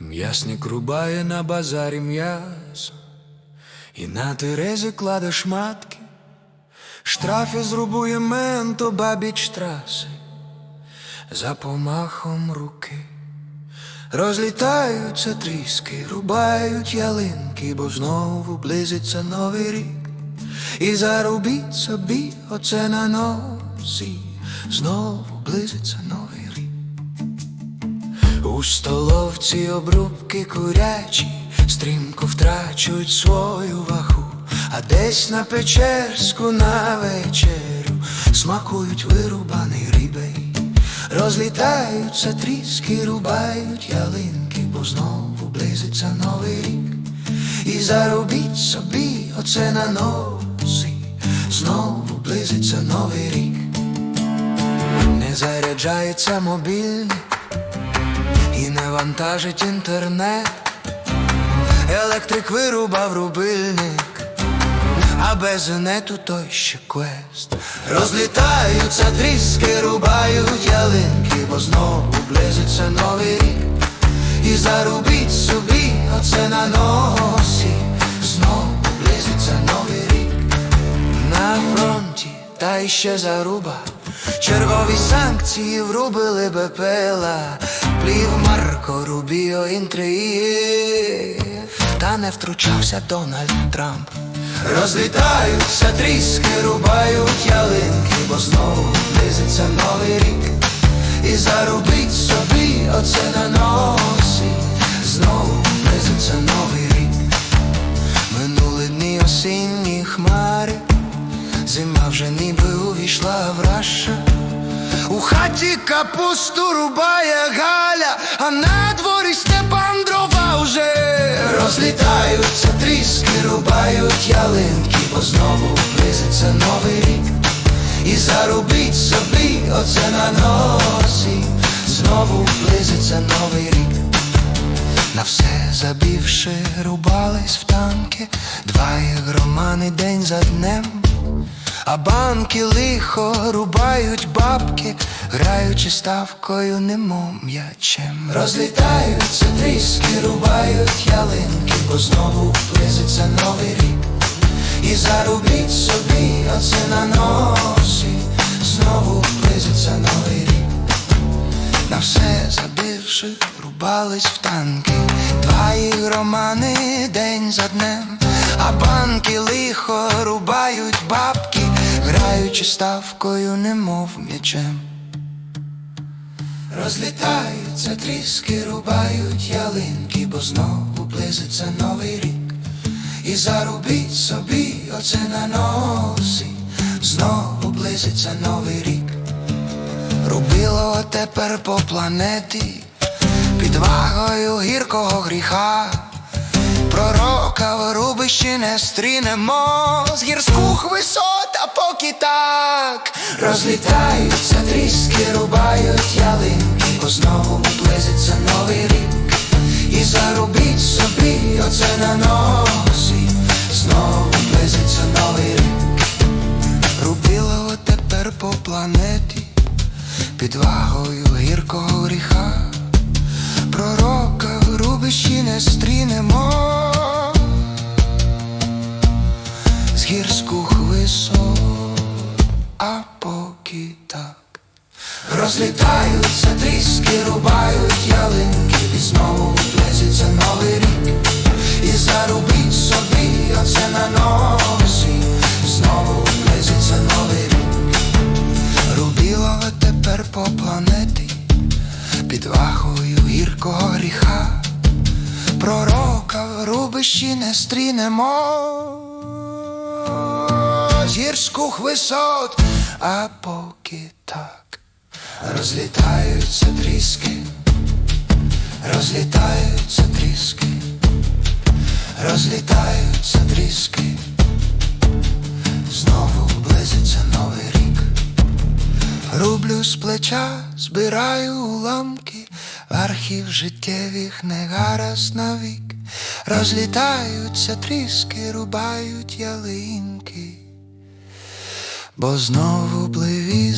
М'ясник рубає на базарі м'ясо, і на терезі кладе шматки, штрафи зрубує менто бабіч траси, за помахом руки. Розлітаються тріски, рубають ялинки, бо знову близиться новий рік. І заробіть собі оце на носі, знову близиться новий. У столовці обрубки курячі, стрімко втрачують свою вагу, а десь на Печерську на вечерю смакують вирубаний рибей. Розлітаються тріски, рубають ялинки, бо знову близиться новий рік. І заробіть собі оце на носі, знову близиться новий рік. Не заряджається мобільник і не вантажить інтернет. Електрик вирубав рубильник, а без нету той ще квест. Розлітаються тріски, рубають ялинки, бо знову близиться новий рік. І зарубіть собі оце на носі, знову близиться новий рік. На фронті та іще заруба. Чергові санкції врубили БПЛА, плів Марко Рубіо інтриги, та не втручався Дональд Трамп. Розлітаються тріски, рубають ялинки, бо знову близиться новий рік. І заробіть собі оце на носі, увійшла в раша. У хаті капусту рубає Галя, а на дворі Степан дрова вже розлітаються тріски, рубають ялинки, бо знову близиться новий рік. І заробіть собі оце на носі, знову близиться новий рік. На все забівши, рубались в танки, два ігромани день за днем, а банки лихо рубають бабки, граючи ставкою, немов м'ячем. Розлітаються тріски, рубають ялинки, бо знову близиться новий рік. І заробіть собі оце на носі, знову близиться новий рік. На все забивши, рубались в танки, два ігромани день за днем, а банки лихо рубають бабки, граючи ставкою, немов м'ячем. Розлітаються тріски, рубають ялинки, бо знову близиться новий рік. І заробіть собі оце на носі, знову близиться новий рік. Рубило тепер по планеті під вагою гіркого гріха. Пророка в рубищі не стрінемо з гірських висот, а поки так розлітаються тріски, рубають ялинки, бо знову близиться новий рік. І заробіть собі оце на носі, знову близиться новий рік. Рубило тепер по планеті під вагою гіркого гріха. Пророка в рубищі не стрінемо в рубищі не стрінемо з гірських висот, а поки так розлітаються тріски, розлітаються тріски, розлітаються тріски, знову близиться новий рік. Рублю з плеча, збираю уламки, архів життєвих негаразд навік. Розлітаються тріски, рубають ялинки, бо знову новий